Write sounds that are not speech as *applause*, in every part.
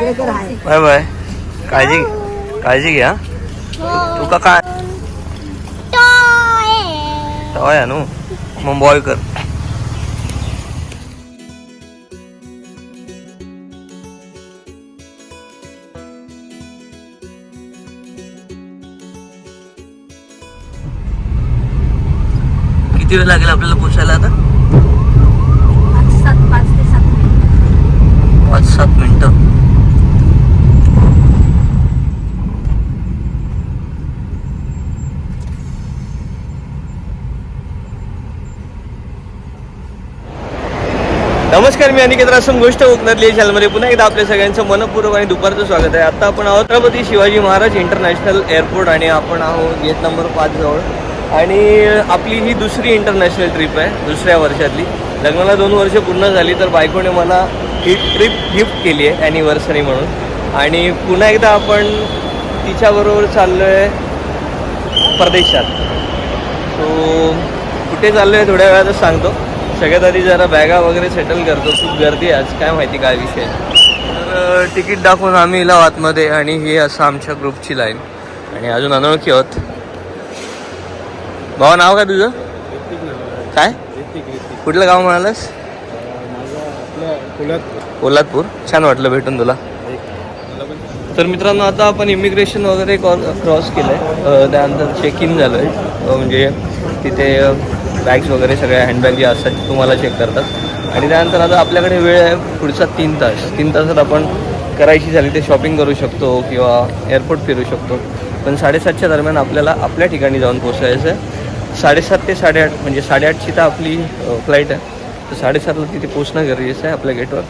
Bye bye. काळजी काळजी घ्या. तुका काय? टॉय. आणू? मग बॉय कर. किती वेळ लागेल आपल्याला पोचायला आता? पाच सात मिनिटं. नमस्कार मी अनिकेत रासम गोष्ट कोकणातली शालमध्ये पुन्हा एकदा आपल्या सगळ्यांचं मनपूर्वक आणि दुपारचं स्वागत आहे. आता आपण आहोत छत्रपती शिवाजी महाराज इंटरनॅशनल एअरपोर्ट आणि आपण आहोत गेट नंबर पाच जवळ. आणि आपली ही दुसरी इंटरनॅशनल ट्रिप आहे दुसऱ्या वर्षातली. लग्नाला दोन वर्ष पूर्ण झाली तर बायकोने मला ही ट्रिप गिफ्ट केली आहे ॲनिव्हर्सरी म्हणून. आणि पुन्हा एकदा आपण तिच्याबरोबर चाललो आहे परदेशात. सो कुठे चाललो आहे थोड्या वेळातच सांगतो. सगळ्यात आधी जरा बॅगा वगैरे सेटल करतो. खूप गर्दी आज काय माहिती काय विषय तर तिकीट दाखवून आम्ही इला आतमध्ये आणि ही असं आमच्या ग्रुपची लाईन आणि अजून अनोळखी आहोत. भावा नाव काय तुझं? काय? कुठलं गाव म्हणालस? कोल्हापूर छान वाटलं भेटून तुला. तर मित्रांनो आता आपण इमिग्रेशन वगैरे क्रॉस केलं आहे त्यानंतर चेक इन झालं आहे म्हणजे तिथे बॅग्स वगैरे सगळ्या हँडबॅग जे असतात ते तुम्हाला चेक करतात. आणि त्यानंतर आता आपल्याकडे वेळ आहे पुढचा तीन तास. तीन तासात आपण करायची झाली ते शॉपिंग करू शकतो किंवा एअरपोर्ट फिरू शकतो. पण साडेसातच्या दरम्यान आपल्याला आपल्या ठिकाणी जाऊन पोचायचं आहे साडेसात ते साडेआठ म्हणजे साडेआठची तर आपली फ्लाईट आहे. तर साडेसातला तिथे पोचणं गरजेचं आहे आपल्या गेटवर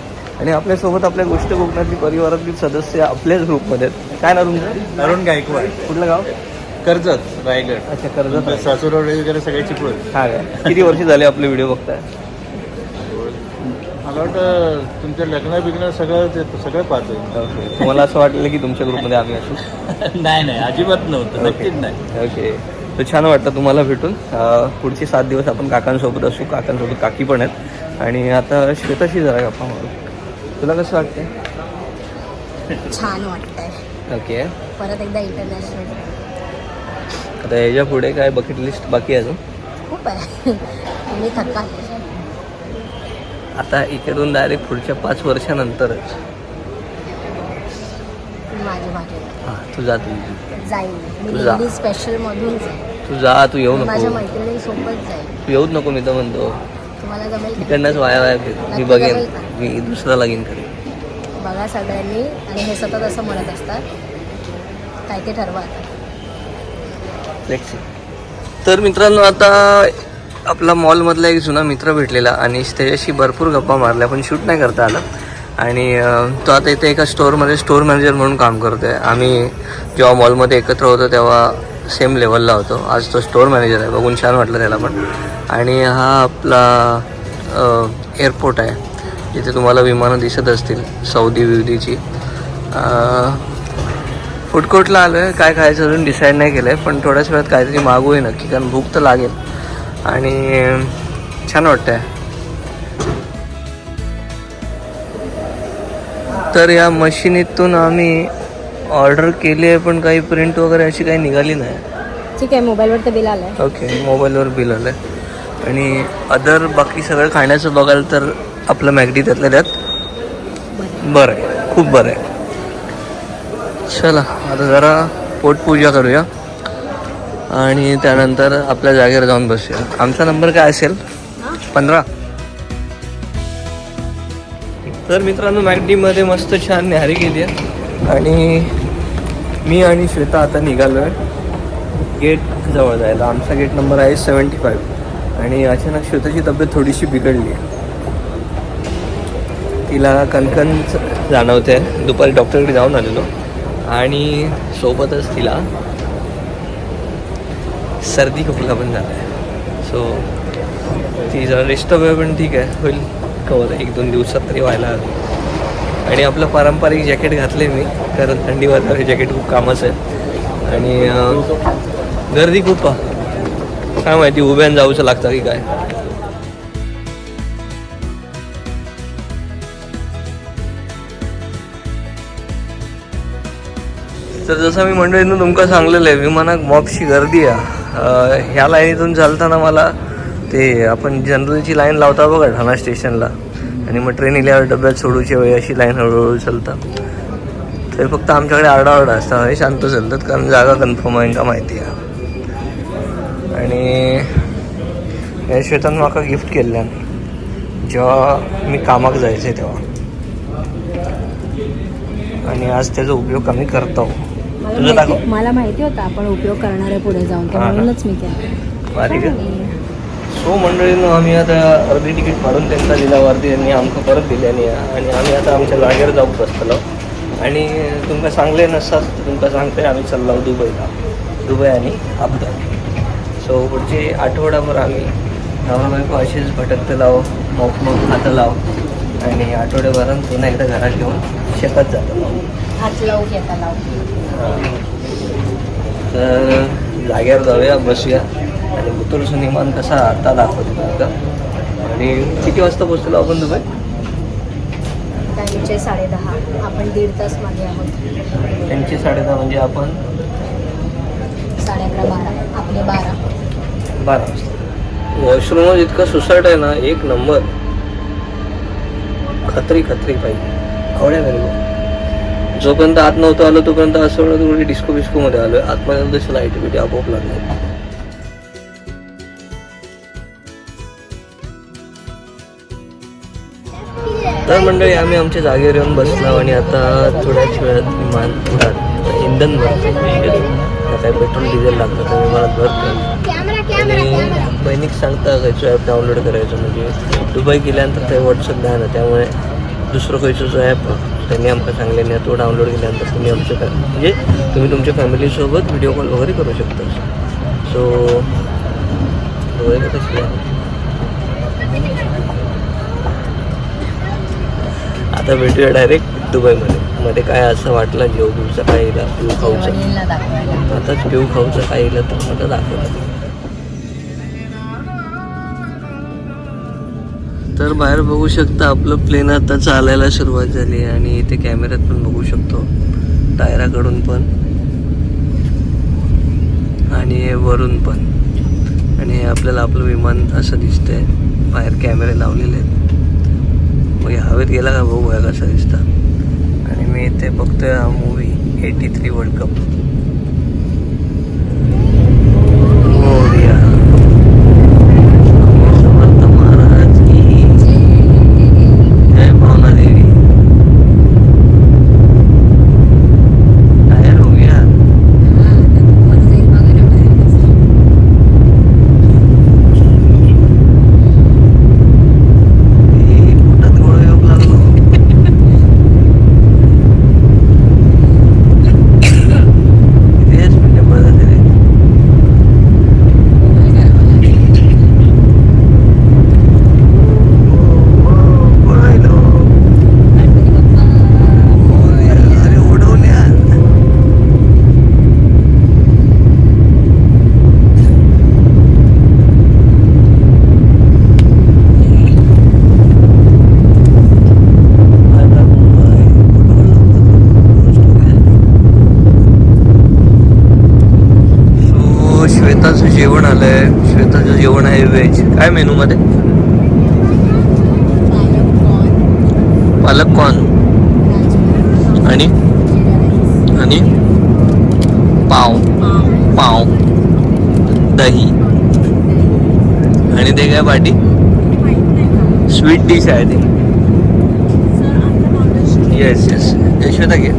आणि आपल्यासोबत आपल्या गोष्ट कोकणातली परिवारातली सदस्य आपल्याच ग्रुपमध्ये आहेत. काय ना तुमचं? अरुण गायकवाड. कुठलं गाव? कर्जत रायगड. अच्छा कर्जत आहे. सासूर वगैरे सगळे चिपळूण. हा काय किती वर्ष झाले आपले व्हिडिओ बघताय? मला वाटतं तुमच्या लग्न बिग्न सगळं ते सगळं पाहतोय. ओके. तुम्हाला असं वाटलं की तुमच्या ग्रुपमध्ये आम्ही असू? *laughs* नाही नाही अजिबात नव्हतं. नक्कीच ओके. तर छान वाटतं तुम्हाला भेटून. अं, पुढचे सात दिवस आपण काकांसोबत असू. काकांसोबत काकी पण आहेत. आणि आता श्वेताशी जरा गप्पा मारू. तुला कसं वाटतंय? छान वाटतंय. ओके. परत एकदा इंटरनॅशनल आता याच्यापुढे काय बकेट लिस्ट बाकी आहे अजून? खूप आहे. मी थक्का आता इकडून डायरेक्ट पुढच्या पाच वर्षानंतरच. माझी माझी हां तू जा तू जाईल मी तू जा. स्पेशल मधून जाईल तू जा तू येऊ माझ्या नको. मैत्रिणींसोबत जाईल तू येऊच नको मी तर म्हणतो. तुम्हाला जमेल का? इकडनंच वाया वाया फिर. मी नक्की बघेन. जमेल का? मी दुसरा लागीन करेन. बघा सगळ्यांनी. आणि हे सतत असं म्हणत असतात. काय ते ठरवा आता. तर मित्रांनो आता आपला मॉलमधला एक जुना मित्र भेटलेला आणि त्याच्याशी भरपूर गप्पा मारल्या पण शूट नाही करता आलं. आणि तो आता इथे एका स्टोअरमध्ये स्टोअर मॅनेजर म्हणून काम करतो आहे आम्ही जेव्हा मॉलमध्ये एकत्र होतो तेव्हा सेम लेवलला होतो. आज तो स्टोअर मॅनेजर आहे. बघून छान वाटलं त्याला पण. आणि हा आपला एअरपोर्ट आहे. जिथे तुम्हाला विमानं दिसत असतील सौदी विवदीची फूड कोर्टला आलो आहे काय खायचं अजून डिसाईड नाही केलं आहे पण थोड्याच वेळात काहीतरी मागू आहे नक्की कारण भूक तर लागेल. आणि छान वाटतं आहे तर या मशिनीतून आम्ही ऑर्डर केली आहे पण काही प्रिंट वगैरे अशी काही निघाली नाही. ठीक आहे मोबाईलवर तर बिल आलंय. ओके मोबाईलवर बिल आलं आहे आणि अदर बाकी सगळं खाण्याचं बघाल तर आपलं मॅगडी त्यातल्या त्यात. बरं आहे खूप बरं आहे. चला आता जरा पोटपूजा करूया. आणि त्यानंतर आपल्या जागेवर जाऊन बसूया. आमचा नंबर काय असेल? पंधरा. तर मित्रांनो मॅगडीमध्ये मस्त छान न्याहारी केली आहे. आणि मी आणि श्वेता आता निघालो आहे गेट जवळ जायला. आमचा गेट नंबर आहे सेवन्टी फाईव्ह. आणि अचानक श्वेताची तब्येत थोडीशी बिघडली. आहे तिला कणकण जाणवते. दुपारी डॉक्टरकडे जाऊन आलेलो. आणि सोबतच तिला सर्दी खोकला पण झाला आहे सो ती जरा डिस्टर्ब आहे पण ठीक आहे. होईल कवर एक दोन दिवसात तरी व्हायला हवी. आणि आपलं पारंपरिक जॅकेट घातले मी कारण थंडी वाजता जॅकेट खूप कामाचं आहे. आणि गर्दी खूप काय माहिती उभ्यान जाऊचं लागतं की काय. तर जसं मी मंडळीनं तुमका सांगलेलं आहे विमानात मॉपची गर्दी आहे. ह्या लाईनीतून चालताना मला ते आपण जनरलची लाईन लावता बघा ठाणा स्टेशनला. आणि मग ट्रेन इल्यावर डब्यात सोडूची वेळ अशी लाईन हळूहळू चालतात. तर फक्त आमच्याकडे आरडाओरडा असता. हे शांत चालतात कारण जागा कन्फर्म आहे का माहिती आहे. आणि या श्वेतान म्हाका गिफ्ट केल्ल्यान जेव्हा मी कामाक जायचे तेव्हा. आणि आज त्याचा उपयोग आम्ही करतो तुझं दाखव माहिती मला माहिती होता आपण उपयोग करणार आहे पुढे जाऊन. हा. म्हणूनच मी बारीक आहे. सो मंडळीनं आम्ही आता अर्धी तिकीट फाडून त्यांना दिल्यावरती त्यांनी आमकां परत दिल्यानी आणि आम्ही आता आमच्या जागेवर जाऊन बसतलो आणि तुमकां सांगले नसतात तुमकां सांगते आम्ही चाललो दुबईला. दुबई आणि अबुधाबी सो पुढचे आठवडाभर आम्ही नवरा बायको असेच भटकतलाव मोक मोक खातलाव आणि आठवड्याभरात पुन्हा एकदा घरात घेऊन शेतात जातलो हात घेता तर जाग्यावर जाऊया बसूया. आणि बुतुरचं निमान कसा आता दाखवतो तुमका आणि किती वाजता पोहोचलो आपण दुबई? त्यांचे साडेदहा. आपण दीड तास मागे आहोत. त्यांची साडेदहा म्हणजे आपण? साडे अकरा बारा. आपले बारा. बारा वाजता. वॉशरूमच इतकं सुसाट आहे ना एक नंबर. खत्री खत्री पाहिजे. आवड्या घरी जोपर्यंत आत नव्हतं आलो तोपर्यंत असं वाटत थोडी डिस्को बिस्को मध्ये आलोय. आतमध्ये तशी लाइट बिटी आपोआप लागली. तर मंडळी आम्ही आमच्या जागेवर येऊन बसलो आणि आता थोड्याच वेळात विमान उडाल. इंधन भरतो काय पेट्रोल डिझेल लागतं तर विमानात भरतो आणि बहिणीक सांगता खयचो ॲप डाउनलोड करायचं म्हणजे दुबई गेल्यानंतर ते व्हॉट्सअप द्या ना त्यामुळे दुसरं खयचो जो ॲप त्यांनी आमकां सांगले नाही तो डाउनलोड केल्यानंतर तुम्ही आमच्या फॅ म्हणजे तुम्ही तुमच्या फॅमिलीसोबत व्हिडिओ कॉल वगैरे करू शकता. सो कशी आहे आता भेटूया डायरेक्ट दुबईमध्ये. मध्ये काय असं वाटलं जेव बिवचं काय येईल पिऊ खाऊचं? आताच पिऊ खाऊचं काय येईल तर मला दाखवलं तर बाहेर बघू शकता आपलं प्लेन आता चालायला सुरुवात झाली आणि इथे कॅमेऱ्यात पण बघू शकतो. टायराकडून पण. आणि वरून पण. आणि आपल्याला आपलं विमान असं दिसतंय. बाहेर कॅमेरे लावलेले आहेत. मग हवेत गेला का बघू या कसा दिसतं. आणि मी इथे बघतोय हा movie eighty three world cup Morya. Samarth Maharaj की जय भावना देवी टायर हो गया ए, पोटात गोळा योग लागलो तेच म्हणजे बरं तरी पळायलो. अरे उडवल्या आता मुंबई सो श्वेताचं जेवण आलंय श्वेताचं जेवण आहे व्हेज काय मेनू मध्ये पालक कॉर्न आणि? आणि? पाव. पाव. दही. आणि ते काय पाटी स्वीट डिश आहे ते. येस येस यशोदा घे.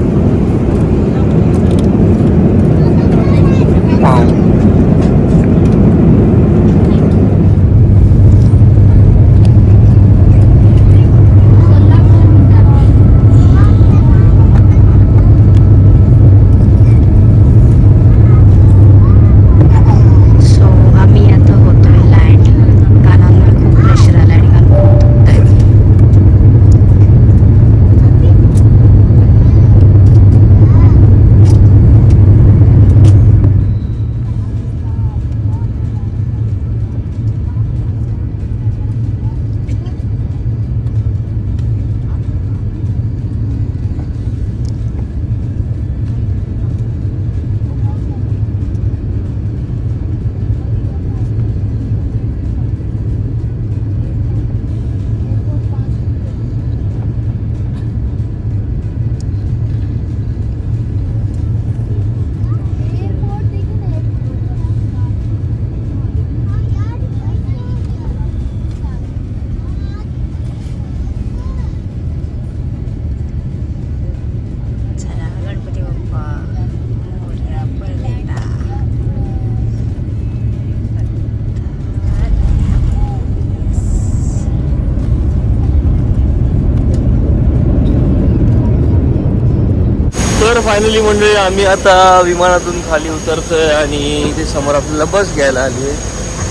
फायनली मंडळी आम्ही आता विमानातून खाली उतरतोय आणि इथे समोर आपल्याला बस घ्यायला आली आहे.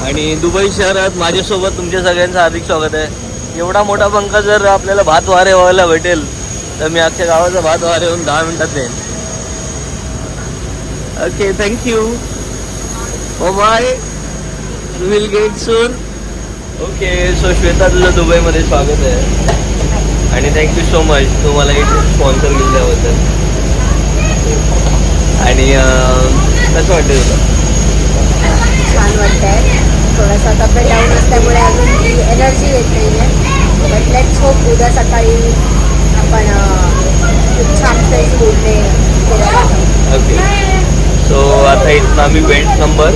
आणि दुबई शहरात माझ्यासोबत तुमच्या सगळ्यांचं हार्दिक स्वागत आहे. एवढा मोठा पंखा जर आपल्याला भात वारे व्हायला भेटेल तर मी अख्ख्या गावाचा भात वारे होऊन दहा मिनिटात देईन okay thank you bye will get soon okay so Shweta तुझं दुबईमध्ये स्वागत आहे. आणि थँक्यू सो मच तू मला इथे स्पॉन्सर केल्याबद्दल आणि कसं वाटतं तुला? छान वाटतंय. थोडासा तब्येत डाऊन असल्यामुळे अजून ती एनर्जी येत नाही आहे बट लेट्स होप उद्या सकाळी आपण खूप छान फ्रेश जाऊ. ओके सो आता इथं आम्ही बेल्ट नंबर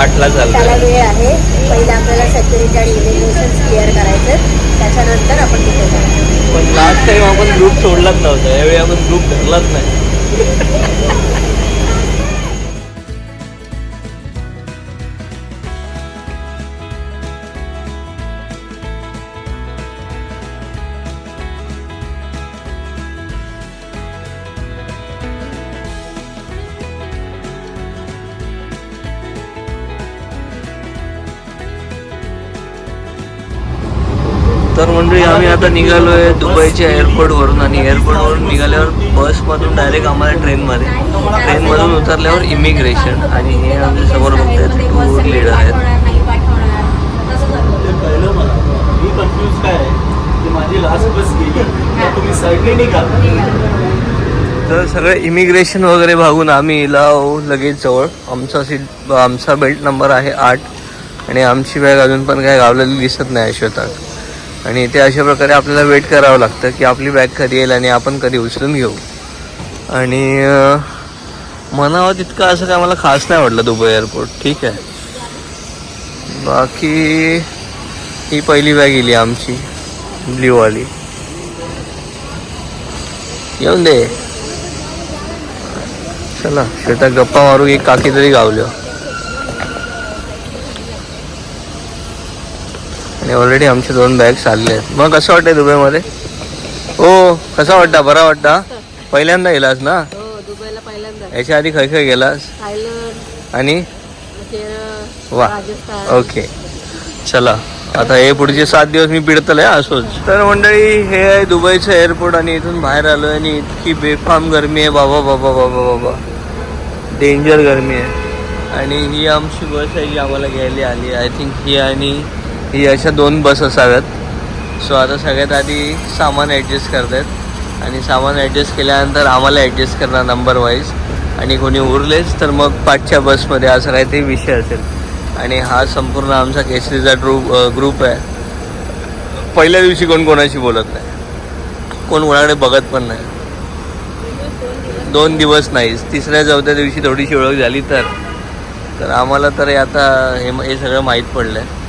आठला त्याला चालतो वेळ आहे. पहिला आपल्याला सेक्युरिटी आणि इमिग्रेशन क्लिअर करायचं त्याच्यानंतर आपण तिथे जाऊ. टाइम आपण ग्रुप सोडलाच नव्हता. यावेळी आपण ग्रुप धरलाच नाही. आता निघालो आता निघालोय? दुबईच्या एअरपोर्टवरून आणि एअरपोर्टवरून निघाल्यावर बसमधून डायरेक्ट आम्हाला ट्रेनमध्ये ट्रेनमधून उतरल्यावर इमिग्रेशन आणि हे आमच्यासमोर बघतायत टूर लीडर आहेत. तर सगळं इमिग्रेशन वगैरे भागून आम्ही इलाव लगेच जवळ. आमचा सीट आमचा बेल्ट नंबर आहे आठ. आणि आमची बॅग अजून पण काय गावलेली दिसत नाही अश्वतात आणि इथे अशा प्रकारे आपल्याला वेट करावं लागतं की आपली बॅग कधी येईल आणि आपण कधी उचलून घेऊ. आणि म्हणावं तितकं असं काय मला खास नाही वाटलं दुबई एअरपोर्ट ठीक आहे. बाकी ही पहिली बॅग गेली आमची ब्ल्यूवाली येऊन दे. चला शेतात गप्पा मारू एक काकी तरी गावल्या आणि ऑलरेडी आमचे दोन बॅग्स आलेले आहेत. मग कसं वाटतंय दुबईमध्ये? हो कसा वाटता? बरा वाटता? पहिल्यांदा गेलास ना? हो दुबईला पहिल्यांदा. याच्या आधी खय खय गेलास? आणि? वा. ओके. चला. आता हे पुढचे सात दिवस मी पिडतलंय असोच. तर मंडळी हे आहे दुबईचं एअरपोर्ट आणि इथून बाहेर आलोय आणि इतकी बेफाम गरमी आहे. बाबा बाबा बाबा बाबा. डेंजर गरमी आहे. आणि ही आमची बस आहे जी आम्हाला घ्यायला आली आय थिंक ही आणि ही अशा दोन बस असाव्यात. सो आता सगळ्यात आधी सामान ॲडजस्ट करतायत. आणि सामान ॲडजस्ट केल्यानंतर आम्हाला ॲडजस्ट करणार नंबर वाईज आणि कोणी उरलेच तर मग पाचच्या बसमध्ये असं काहीतरी विषय असेल. आणि हा संपूर्ण आमचा केसरीचा ग्रुप ग्रुप आहे. पहिल्या दिवशी कोण कोणाशी बोलत नाही. कोण कोणाकडे बघत पण नाही. दोन दिवस नाहीच. तिसऱ्या चौथ्या दिवशी थोडीशी ओळख झाली तर. तर आम्हाला तर आता हे हे सगळं माहीत पडलं आहे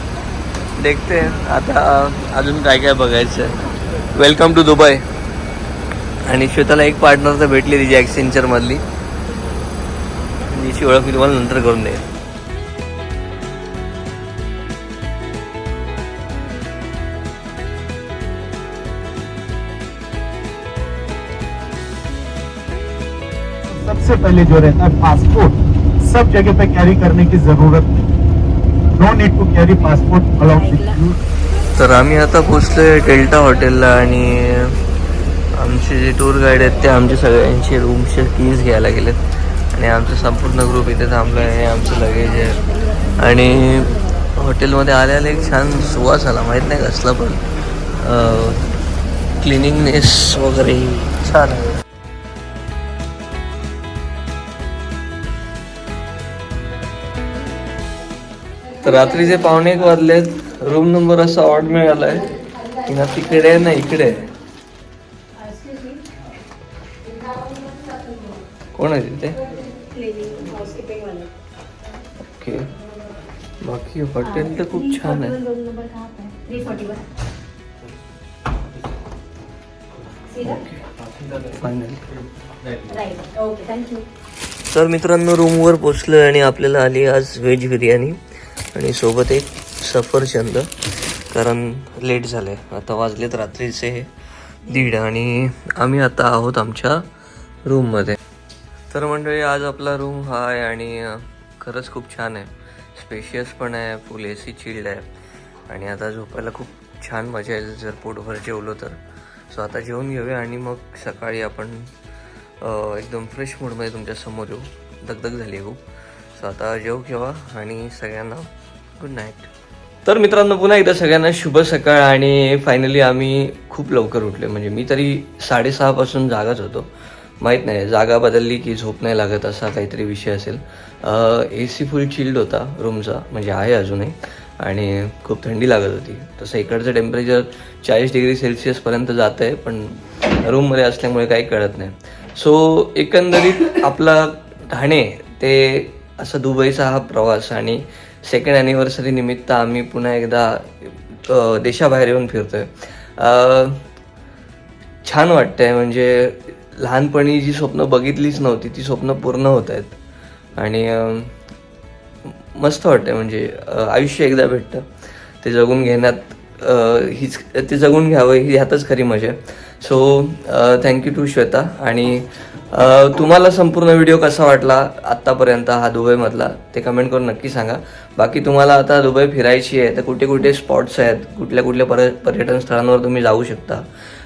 देखते आता अजून काय काय बघायचं आहे. वेलकम टू दुबई आणि श्वेताला एक पार्टनर तर भेटली तिची ॲक्सेंचरमधली तिची ओळख मी तुम्हाला नंतर करून देईन सबसे पहले जो रहता है पासपोर्ट सब जगह पे कैरी करने की जरूरत नहीं। No need to carry passport allowed with you तर आम्ही आता पोचलोय डेल्टा हॉटेलला आणि आमचे जे टूर गाईड आहेत ते आमचे सगळ्यांचे रूमचे कीज घ्यायला गेलेत. आणि आमचा संपूर्ण ग्रुप इथे थांबला आहे आमचं लगेज आहे. आणि हॉटेलमध्ये आल्याला एक छान सुवास आला माहीत नाही कसला पण. क्लिनिंगनेस वगैरे छान आहे. तर रात्रीचे पावणे एक वाजलेत. रूम नंबर असा ऑड मिळालाय. की ना तिकडे आहे ना इकडे आहे. कोण आहे तिथे? ओके बाकी हॉटेल तर खूप छान आहे. फायनल ओके थँक्यू तर मित्रांनो रूमवर पोचलो आणि आपल्याला आली आज व्हेज बिर्याणी. आणि सोबत एक सफरचंद कारण लेट झालं आहे आता वाजलेत रात्रीचे दीड आणि आम्ही आता आहोत आमच्या रूममध्ये. तर मंडळी आज आपला रूम हा आहे आणि खरंच खूप छान आहे. स्पेशियस पण आहे फुल ए सी चिल्ड आहे. आणि आता झोपायला खूप छान मजा येईल जर पोटभर जेवलो तर. सो आता जेवून घेऊया आणि मग सकाळी आपण एकदम फ्रेश मूडमध्ये तुमच्यासमोर येऊ. दगदग झाली आहे खूप. सो आता जेव घेवा आणि सगळ्यांना गुड नाईट तर मित्रांनो पुन्हा एकदा सगळ्यांना शुभ सकाळ आणि फायनली आम्ही खूप लवकर उठले. म्हणजे मी तरी साडेसहापासून जागाच होतो. माहीत नाही जागा बदलली की झोप नाही लागत असा काहीतरी विषय असेल. ए सी फुल चिल्ड होता रूमचा म्हणजे आहे अजूनही. आणि खूप थंडी लागत होती. तसं इकडचं टेम्परेचर चाळीस डिग्री सेल्सिअसपर्यंत जातं आहे पण रूममध्ये असल्यामुळे काही कळत नाही. सो एकंदरीत आपला ठाणे ते असा दुबईचा हा प्रवास आणि सेकंड ॲनिव्हर्सरी निमित्त आम्ही पुन्हा एकदा देशाबाहेर येऊन फिरतोय. आहे छान वाटतंय म्हणजे लहानपणी जी स्वप्न बघितलीच नव्हती ती स्वप्न पूर्ण होत आहेत. आणि मस्त वाटतंय म्हणजे आयुष्य एकदा भेटतं. ते जगून घेण्यात हीच ते जगून घ्यावं ही ह्यातच खरी मजा आहे. सो थँक्यू टू श्वेता आणि uh, तुम्हाला संपूर्ण व्हिडिओ कसा वाटला आत्तापर्यंत हा दुबईमधला ते कमेंट करून नक्की सांगा. बाकी तुम्हाला आता दुबई फिरायची आहे तर कुठे कुठे स्पॉट्स आहेत कुठल्या कुठल्या पर पर्यटन स्थळांवर तुम्ही जाऊ शकता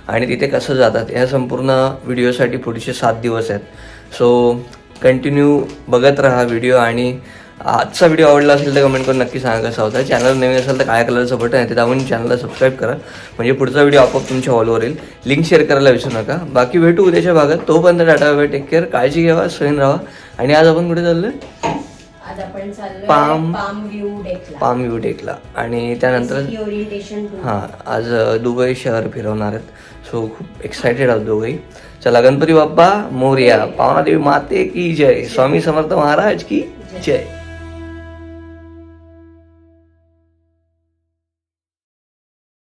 आणि तिथे कसं जातात ह्या संपूर्ण व्हिडिओसाठी पुढचे सात दिवस आहेत. सो कंटिन्यू बघत राहा व्हिडिओ आणि आजचा व्हिडिओ आवडला असेल तर कमेंट करून नक्की सांगा कसा होता. चॅनल नवीन असेल तर काळ्या कलरचं बटन आहे ते दाबून चॅनलला सबस्क्राईब करा. म्हणजे पुढचा व्हिडिओ आपोआप तुमच्या हॉलवर येईल. लिंक शेअर करायला विसरू नका. बाकी भेटू उद्याच्या भागात. तोपर्यंत टाटा बाय टेक केअर काळजी घ्यावा सैन राहा आणि आज आपण कुठे चाललोय? पाम- पाम व्ह्यू टेकला आणि त्यानंतर हां आज दुबई शहर फिरवणार आहेत. सो खूप एक्सायटेड आहोत दोघंही. चला गणपती बाप्पा मोर्या. पावनादेवी माते की जय. स्वामी समर्थ महाराज की जय.